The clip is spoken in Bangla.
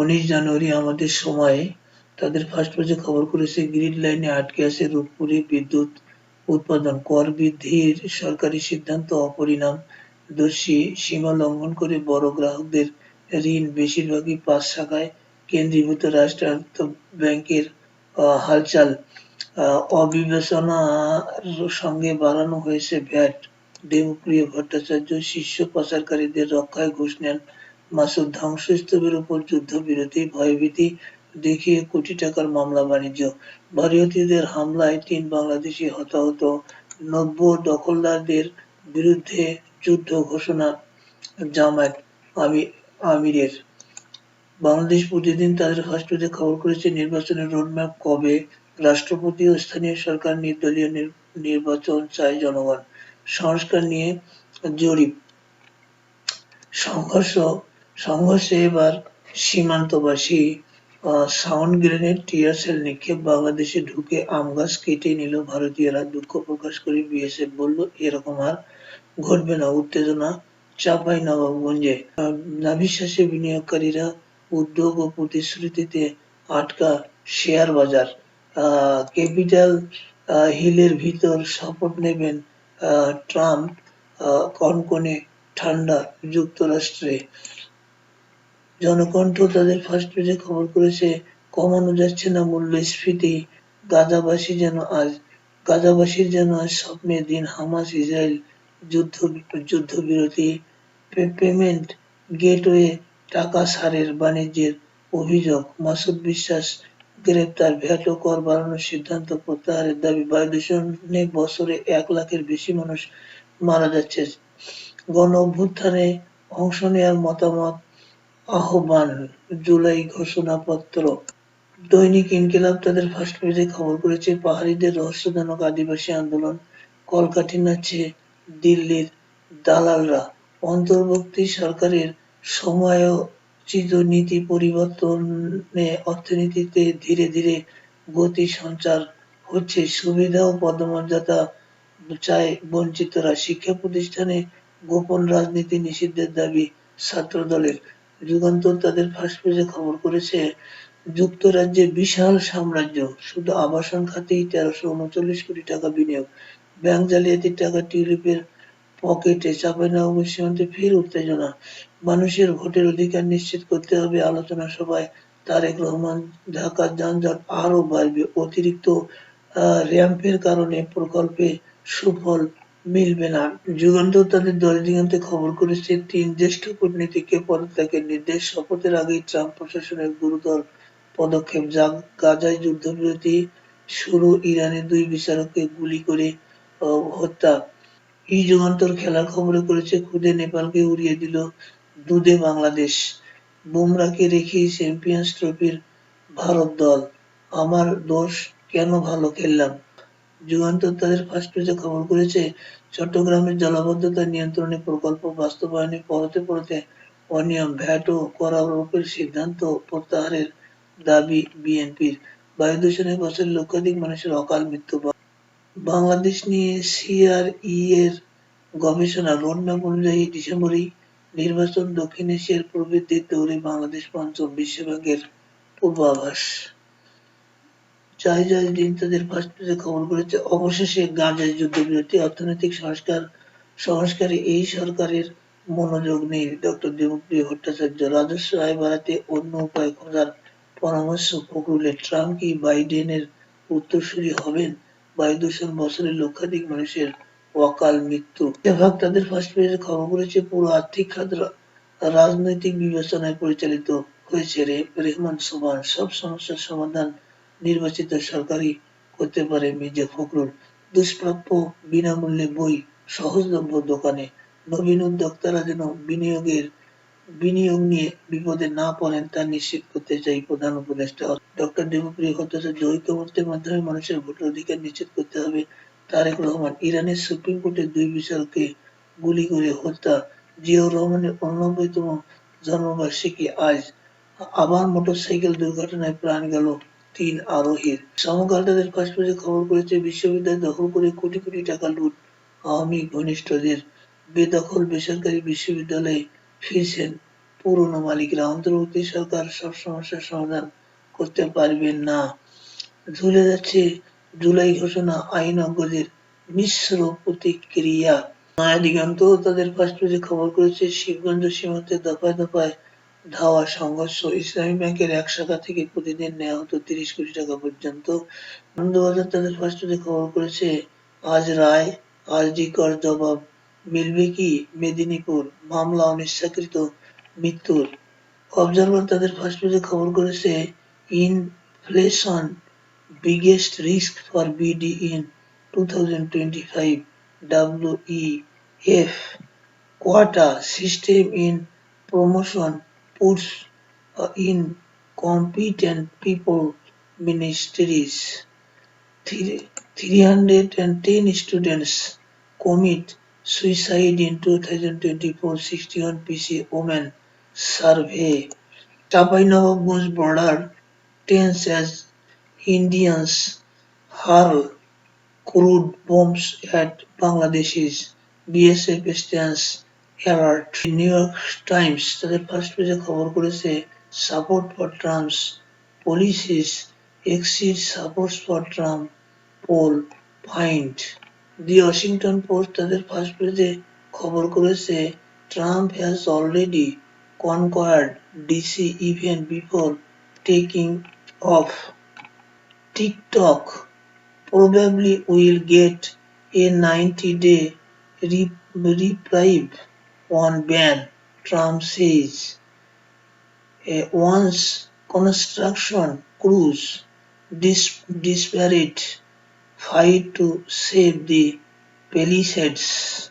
উনিশ জানুয়ারি আমাদের সময়ে তাদের ফার্স্ট পেজে খবর করেছে গ্রিড লাইনে আটকে আছে রূপপুরে বিদ্যুৎ উৎপাদন। কর বৃদ্ধির সরকারি সিদ্ধান্ত অপরিণামদর্শী, সীমা লঙ্ঘন করে বড় গ্রাহকদের ঋণ, বেশিরভাগই পাঁচ শাখায় কেন্দ্রীভূত রাষ্ট্রায়ত্ত ব্যাংকের হালচাল। অবিবেচনার সঙ্গে বাড়ানো হয়েছে ভ্যাট। দেবপ্রিয় ভট্টাচার্য শীর্ষ পাচারকারীদের রক্ষায় ঘুষ নেন মাসুদ ধ্বংসস্তূপের উপর যুদ্ধবিরতি, ভয়ভীতি দেখিয়ে কোটি টাকার মামলা বাণিজ্য। ভারতীয়দের হামলায় তিন বাংলাদেশি হতাহত নব্য দখলদারদের বিরুদ্ধে যুদ্ধ ঘোষণা জামায়াত আমি, আমিরের। বাংলাদেশ প্রতিদিন তাদের ফার্স্ট খবর করেছে নির্বাচনের রোডম্যাপ কবে, রাষ্ট্রপতি ও স্থানীয় সরকার নির্দলীয় নির- নির্বাচন চায় জনগণ। সংস্কার নিয়ে জরিপ। সংঘর্ষ সংঘর্ষে এবার সীমান্তবাসী সাউন্ড গ্রেনেড টিয়ার সেল নিক্ষেপ বাংলাদেশে ঢুকে আম গাছ কেটে নিল। ভারতীয়রা দুঃখ প্রকাশ করে বিএসএফ বলল, এরকম আর ঘটবে না, উত্তেজনা চাপাই নবাবগঞ্জে। নাভিশ্বাসে বিনিয়োগকারীরা উদ্যোগ ও প্রতিশ্রুতিতে আটকা শেয়ার বাজার। ক্যাপিটাল হিলের ভিতর শপথ নেবেন ট্রাম্প কনকনে ঠান্ডা যুক্তরাষ্ট্রে। জনকণ্ঠ তাদের ফার্স্ট পেজে খবর করেছে কমানো যাচ্ছে না মূল্যস্ফীতি গাজাবাসী যেন আজ, গাজাবাসীর যেন আজ স্বপ্নের দিন হামাস ইসরায়েল যুদ্ধ, যুদ্ধবিরতি। পেমেন্ট গেটওয়ে টাকা সারের বাণিজ্যের অভিযোগ। মাসুদ বিশ্বাস গ্রেপ্তার, ভ্যাট ও কর বাড়ানোর সিদ্ধান্ত প্রত্যাহারের দাবি। বায়ু দূষণে বছরে এক লাখের বেশি মানুষ মারা যাচ্ছে। গণ অভ্যুত্থানে অংশ নেওয়ার মতামত আহ্বান, জুলাই ঘোষণাপত্র। দৈনিক ইনকিলাব তাদের ফার্স্ট পেজে খবর করেছে, পাহাড়িদের রহস্যজনক আদিবাসী আন্দোলন। কলকাঠি নাচছে দিল্লির দালালরা। অন্তর্বর্তী সরকারের সময়োচিত নীতি পরিবর্তনে অর্থনীতিতে ধীরে ধীরে গতি সঞ্চার হচ্ছে। সুবিধা ও পদমর্যাদা চায় বঞ্চিতরা। শিক্ষা প্রতিষ্ঠানে গোপন রাজনীতি নিষিদ্ধের দাবি ছাত্রদলের। যুগান্তর তাদের ফার্স্ট পেজে খবর করেছে, যুক্তরাজ্যে বিশাল সাম্রাজ্য, শুধু আবাসন খাতেই তেরোশো উনচল্লিশ কোটি টাকা বিনিয়োগ। ব্যাংক জালিয়াতির টাকা টিউলিপের পকেটে চাঁপাইনবাবগঞ্জ সীমান্তে ফের উত্তেজনা। মানুষের ভোটের অধিকার নিশ্চিত করতে হবে আলোচনা সভায়। তারেক রহমান, ঢাকার যানজট আরও বাড়বে। অতিরিক্ত র্যাম্পের কারণে প্রকল্পে সুফল মিলবে না। যুগান্তর তাদের দল দিগন্তে খবর করেছে, তিন জ্যেষ্ঠ কূটনীতিককে পদত্যাগের নির্দেশ, শপথের আগেই ট্রাম্প প্রশাসনের গুরুতর পদক্ষেপ। যা গাজায় যুদ্ধবিরতি শুরু, ইরানের দুই বিচারককে গুলি করে হত্যা। এই যুগান্তর খেলার খবরে করেছে, খুদে নেপালকে উড়িয়ে দিল দুধে বাংলাদেশ। বুমরাকে রেখেই চ্যাম্পিয়ন্স ট্রফির ভারত দল। আমার দোষ, কেন ভালো খেললাম? যুগান্তর তাদের ফার্স্ট পেজে খবর করেছে, চট্টগ্রামের জলাবদ্ধতা নিয়ন্ত্রণে প্রকল্প বাস্তবায়নে পড়তে পড়তে অনিয়ম, ভ্যাট ও কর আরোপের সিদ্ধান্ত প্রত্যাহারের দাবি বিএনপির। বায়ু দূষণে বছর লক্ষাধিক মানুষের অকাল মৃত্যু বাংলাদেশ নিয়ে সিআরই এর গবেষণা রোডম্যাপ অনুযায়ী ডিসেম্বরেই নির্বাচন দক্ষিণ এশিয়ার প্রবৃদ্ধির দৌড়ে বাংলাদেশ পঞ্চম বিশ্বব্যাংকের পূর্বাভাস। জয় দিন তাদের পেজে খবর করেছে, অবশেষে গাজায় যুদ্ধবিরতি, অর্থনৈতিক সংস্কার, সংস্কারে এই সরকারের মনোযোগ নেই। ডক্টর দেবপ্রিয় ভট্টাচার্য, রাজস্ব আয় বাড়াতে অন্য উপায় খোঁজার পরামর্শ ফখরুলের ট্রাম্প কি বাইডেনের উত্তরসূরি হবেন? বায়ু দূষণ বছরে লক্ষাধিক মানুষের অকাল মৃত্যু। এভাগ তাদের ফার্স্ট পেজে খবর করেছে, পুরো আর্থিক খাত রাজনৈতিক বিবেচনায় পরিচালিত হয়েছে রে- রেহমান সোবান সব সমস্যার সমাধান নির্বাচিত সরকারি করতে পারে মির্জা ফখরুল। দুষ্প্রাপ্য, বিনামূল্যে বই, সহজলভ্য দোকানে। নবীন উদ্যোক্তারা যেন বিনিয়োগের, বিনিয়োগ নিয়ে বিপদে না পড়েন, তা নিশ্চিত করতে চাই প্রধান উপদেষ্টা। ডক্টর দেবপ্রিয় ভট্টাচার্য ঐক্যমত্যের মাধ্যমে মানুষের ভোটের অধিকার নিশ্চিত করতে হবে। তারেক রহমান, ইরানের সুপ্রিম কোর্টের দুই বিচারককে গুলি করে হত্যা। জিয়াউর রহমানের উননব্বইতম জন্মবার্ষিকী আজ। আবার মোটরসাইকেল দুর্ঘটনায় প্রাণ গেল তিন আরোহীর। সমকাল তাদের ফার্স্ট পেজে খবর করেছে বিশ্ববিদ্যালয় দখল করে কোটি কোটি টাকা লুট আওয়ামী ঘনিষ্ঠদের। বেদখল বেসরকারি বিশ্ববিদ্যালয়ে ফিরছেন পুরনো মালিকরা। অন্তর্বর্তী সরকার সব সমস্যার সমাধান করতে পারবেন না। ঝুলে যাচ্ছে জুলাই ঘোষণা আইনজ্ঞদের মিশ্র প্রতিক্রিয়া। নয়া দিগন্ত তাদের পেজে খবর করেছে, শিবগঞ্জ সীমান্তে দফায় দফায় ধাওয়া সংঘর্ষ ইসলামী ব্যাংকের এক শাখা থেকে প্রতিদিন নেওয়া হতো তিরিশ কোটি টাকা পর্যন্ত। আনন্দবাজার তাদের ফার্স্ট খবর করেছে, আজ রায় আরজি কর জবাব, মিলবে কি মেদিনীপুর? মামলা অনিচ্ছাকৃত, মৃত্যুর। অবজারভার তাদের ফার্স্ট পেজে খবর করেছে, inflation biggest risk for BD in two thousand twenty five in 2025 WEF quota system in promotion puts uh, in competent people ministries 310 students commit suicide in 2024 61 PC women survey Chapainawabganj border tense as Indians hurl crude bombs at Bangladeshis. BSF stands alert. New York Times তাদের ফার্স্ট পেজে খবর করেছে support for Trump's policies exceed support for Trump poll find the Washington Post তাদের ফার্স্ট পেজে খবর করেছে Trump has already conquered DC even before taking off TikTok probably will get a 90 day reprieve on ban, Trump says. A once construction crews dis- disparate fight to save the Palisades.